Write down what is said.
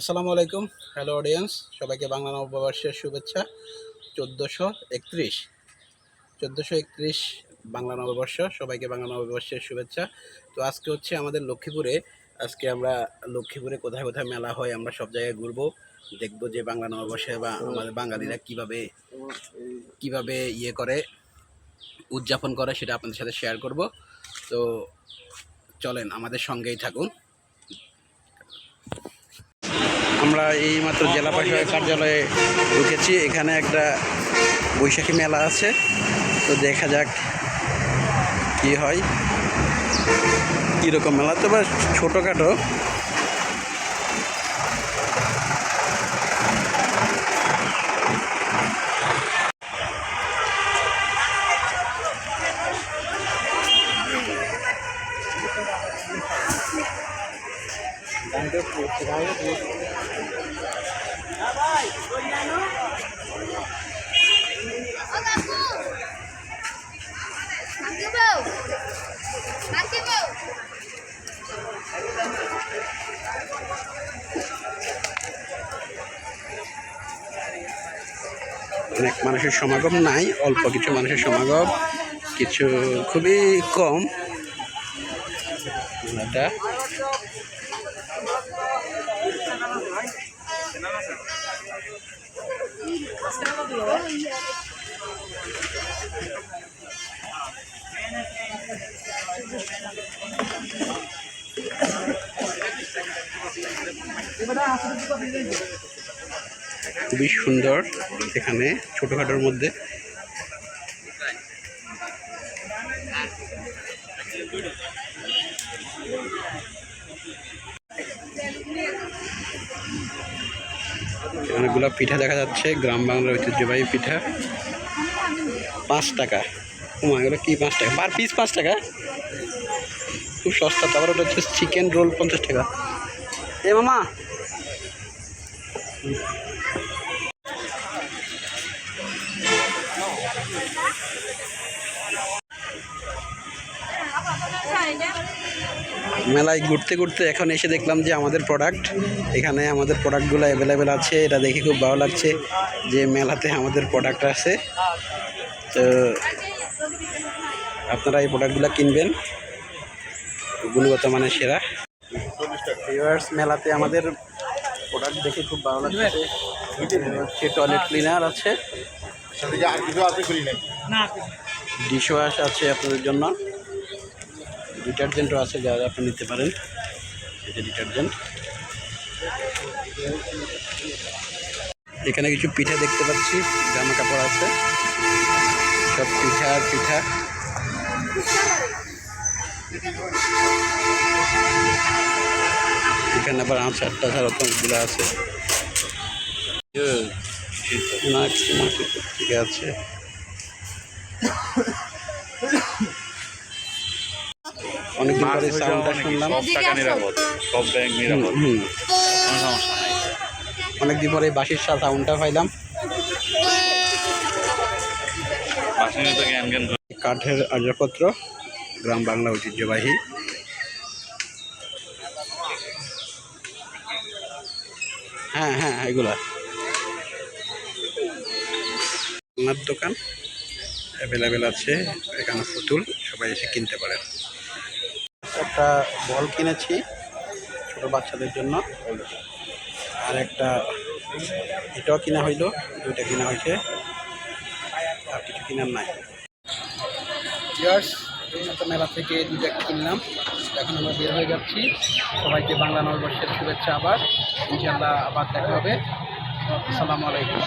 আসসালামু আলাইকুম। Hello audience সবাইকে বাংলা নববর্ষের শুভেচ্ছা। চোদ্দোশো একত্রিশ। চোদ্দোশো একত্রিশ বাংলা নববর্ষ। সবাইকে বাংলা নববর্ষের শুভেচ্ছা। তো আজকে হচ্ছে আমাদের লক্ষ্মীপুরে। আজকে আমরা লক্ষ্মীপুরে কোথায় কোথায় মেলা হয় আমরা সব জায়গায় ঘুরবো। দেখব যে বাংলা নববর্ষে বা আমাদের বাঙালিরা কীভাবে কীভাবে ইয়ে করে, উদযাপন করে সেটা আপনাদের সাথে শেয়ার করব। তো চলেন, আমাদের সঙ্গেই থাকুন। আমরা এই মাত্র জেলা পরিষদের কার্যালয়ে ঢুকেছি। এখানে একটা বৈশাখী মেলা আছে। তো দেখা যাক কি হয়। কীরকম মেলা? তো বা ছোটোখাটো। অনেক মানুষের সমাগম নাই অল্প কিছু মানুষের সমাগম কিছু খুবই কম। মেলাটা খুবই সুন্দর এখানে ছোটোখাটোর মধ্যে। অনেকগুলো পিঠা দেখা যাচ্ছে, গ্রাম বাংলার ঐতিহ্যবাহী পিঠা। পাঁচ টাকা। ও এগুলো কি পাঁচ টাকা? পার পিস পাঁচ টাকা? খুব সস্তা। তারপর ওটা হচ্ছে চিকেন রোল পঞ্চাশ টাকা। এ মামা মেলায় ঘুরতে ঘুরতে এখন এসে দেখলাম যে আমাদের প্রোডাক্ট এখানে আমাদের প্রোডাক্টগুলো অ্যাভেলেবেল আছে, এটা দেখে খুব ভালো লাগছে যে মেলাতে আমাদের প্রোডাক্ট আছে। তো আপনারা এই প্রোডাক্টগুলো কিনবেন, গুণগত মানের সেরা। মেলাতে আমাদের প্রোডাক্ট দেখে খুব ভালো লাগছে। টয়লেট ক্লিনার আছে। ডিশ ওয়াশ আছে আপনাদের জন্য। ডিটারজেন্টও আছে যারা আপনি নিতে পারেন। এটা ডিটারজেন্ট এখানে কিছু পিঠা দেখতে পাচ্ছি, জামা কাপড় আছে। সব পিঠা আর পিঠা। এখানে আবার আচার টাচার অতগুলো আছে। নাকি ঠিক আছে। অনেকদিন পরে সাউন্ডটা শুনলাম। সব ব্যাংক নিরাপদ অনেকদিন পরে বাঁশির সাথে সাউন্ডটা পাইলাম। কাঠের আসবাবপত্র গ্রাম বাংলা ঐতিহ্যবাহী। হ্যাঁ হ্যাঁ এগুলা। ওনার দোকান অ্যাভেলেবেল আছে, এখানে পুতুল, সবাই এসে কিনতে পারেন। একটা বল কিনেছি ছোট বাচ্চাদের জন্য। আর একটা এটাও কিনা হইল, দুইটা কিনা হয়েছে। আর কিছু কিনার নাই। মেলা থেকে দুইটা কিনলাম। এখন আমরা বের হয়ে যাচ্ছি। সবাইকে বাংলা নববর্ষের শুভেচ্ছা আবার। ইনশাল্লাহ আবার দেখা হবে। আসসালামু আলাইকুম।